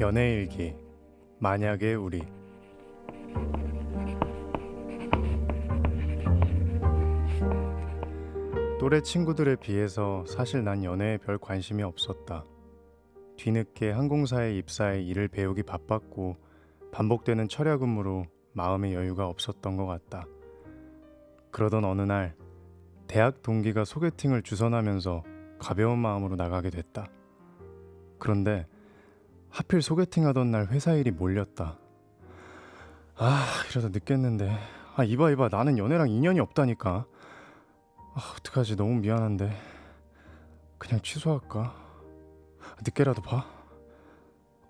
연애일기 만약의 우리 또래 친구들에 비해서 사실 난 연애에 별 관심이 없었다. 뒤늦게 항공사에 입사해 일을 배우기 바빴고 반복되는 철야 근무로 마음의 여유가 없었던 것 같다. 그러던 어느 날 대학 동기가 소개팅을 주선하면서 가벼운 마음으로 나가게 됐다. 그런데 하필 소개팅 하던 날 회사 일이 몰렸다. 아, 이러다 늦겠는데. 아, 이봐, 이봐. 나는 연애랑 인연이 없다니까. 아, 어떡하지. 너무 미안한데. 그냥 취소할까? 늦게라도 봐.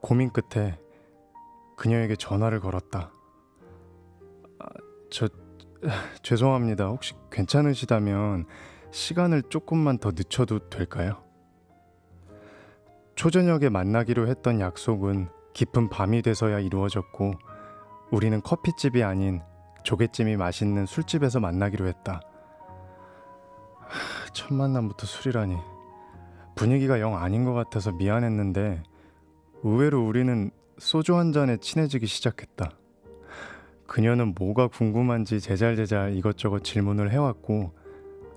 고민 끝에 그녀에게 전화를 걸었다. 아, 저, 죄송합니다. 혹시 괜찮으시다면 시간을 조금만 더 늦춰도 될까요? 초저녁에 만나기로 했던 약속은 깊은 밤이 돼서야 이루어졌고 우리는 커피집이 아닌 조개찜이 맛있는 술집에서 만나기로 했다. 하, 첫 만남부터 술이라니 분위기가 영 아닌 것 같아서 미안했는데 의외로 우리는 소주 한 잔에 친해지기 시작했다. 그녀는 뭐가 궁금한지 제잘제잘 이것저것 질문을 해왔고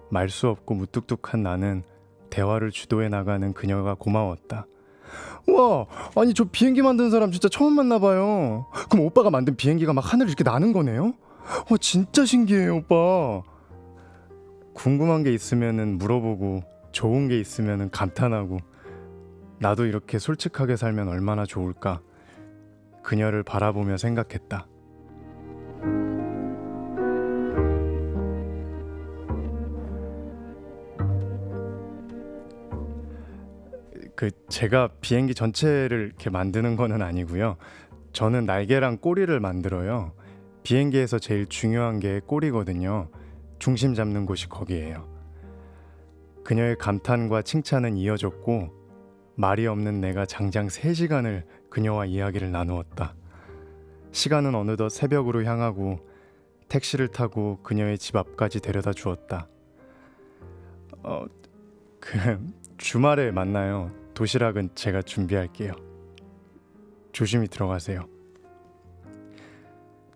말 수 없고 무뚝뚝한 나는 대화를 주도해 나가는 그녀가 고마웠다. 와, 아니 저 비행기 만든 사람 진짜 처음 만나봐요. 그럼 오빠가 만든 비행기가 막 하늘 이렇게 나는 거네요? 와, 진짜 신기해요, 오빠. 궁금한 게 있으면은 물어보고 좋은 게 있으면은 감탄하고 나도 이렇게 솔직하게 살면 얼마나 좋을까. 그녀를 바라보며 생각했다. 그 제가 비행기 전체를 이렇게 만드는 거는 아니고요. 저는 날개랑 꼬리를 만들어요. 비행기에서 제일 중요한 게 꼬리거든요. 중심 잡는 곳이 거기예요. 그녀의 감탄과 칭찬은 이어졌고 말이 없는 내가 장장 3시간을 그녀와 이야기를 나누었다. 시간은 어느덧 새벽으로 향하고 택시를 타고 그녀의 집 앞까지 데려다 주었다. 어, 그 주말에 만나요. 도시락은 제가 준비할게요. 조심히 들어가세요.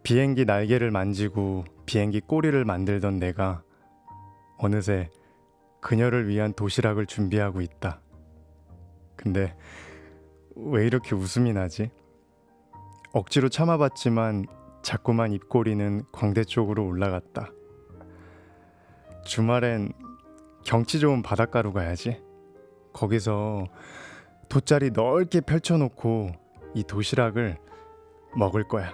비행기 날개를 만지고 비행기 꼬리를 만들던 내가 어느새 그녀를 위한 도시락을 준비하고 있다. 근데 왜 이렇게 웃음이 나지? 억지로 참아봤지만 자꾸만 입꼬리는 광대 쪽으로 올라갔다. 주말엔 경치 좋은 바닷가로 가야지. 거기서 돗자리 넓게 펼쳐놓고 이 도시락을 먹을 거야.